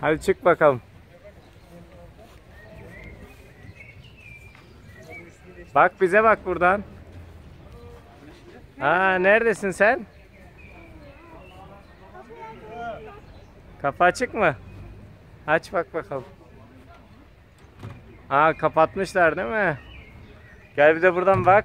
Hadi çık bakalım. Bak bize bak buradan. Aa neredesin sen? Kapı açık mı? Aç bak bakalım. Aa kapatmışlar değil mi? Gel bir de buradan bak.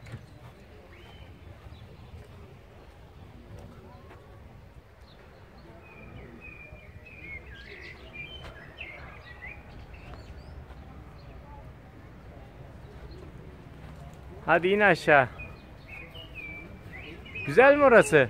Hadi in aşağı. Güzel mi orası?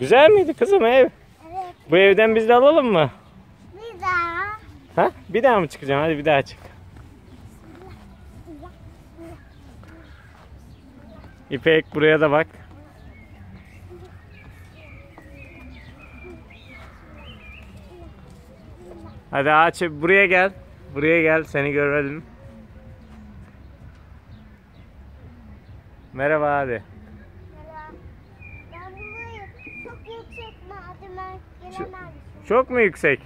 Güzel miydi kızım ev? Evet. Bu evden biz de alalım mı? Bir daha. Ha? Bir daha mı çıkacaksın? Hadi bir daha çık. İpek buraya da bak. Hadi ağaç buraya gel. Buraya gel seni görelim. Merhaba hadi. Merhaba. Ben burayı çok yüksek merdiven gelemem. Çok mu yüksek?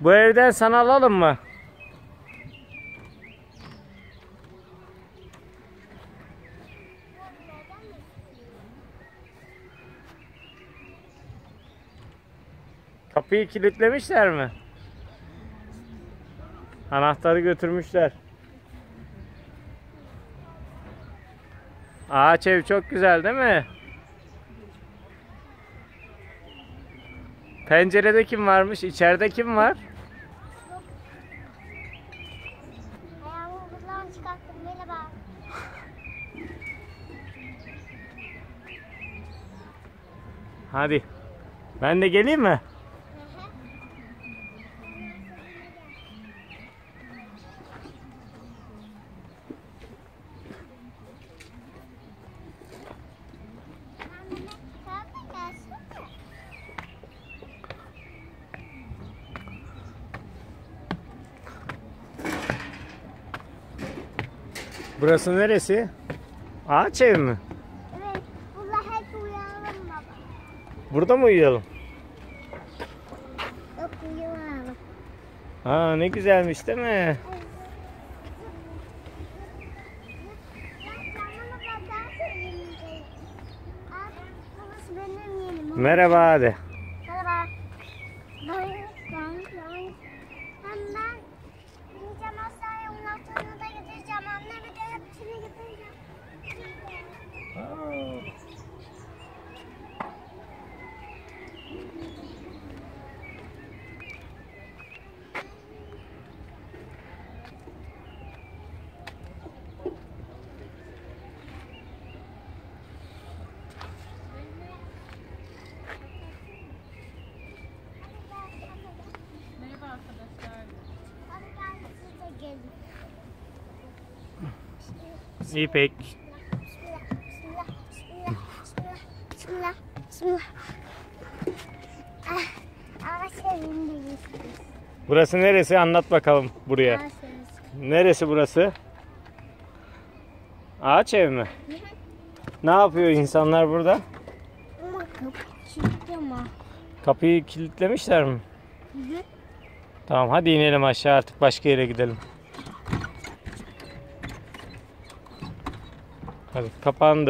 Bu evden sana alalım mı? Kapıyı kilitlemişler mi? Anahtarı götürmüşler. Ağaç ev çok güzel değil mi? Pencerede kim varmış? İçeride kim var? Hadi. Ben de geleyim mi? Anneme sen de gelsene. Burası neresi? Ağaç ev mi? Evet. Burada hep uyuyalım baba. Burada mı uyuyalım? Yok uyuyalım. Aa ne güzelmiş değil mi? Merhaba hadi. Merhaba. Ben, ben, ben, ben, ben gideceğim hastaneye ondan sonra da gideceğim. Annemi de hepsini getireceğim. Merhaba arkadaşlar. Hadi gel siz de gelin. İpek. Bismillah. Ah. Burası neresi? Anlat bakalım buraya. Neresi burası? Ağaç ev mi? Ne yapıyor insanlar burada? Kapıyı kilitlemişler mi? Tamam hadi inelim aşağı artık başka yere gidelim. Hadi kapandı.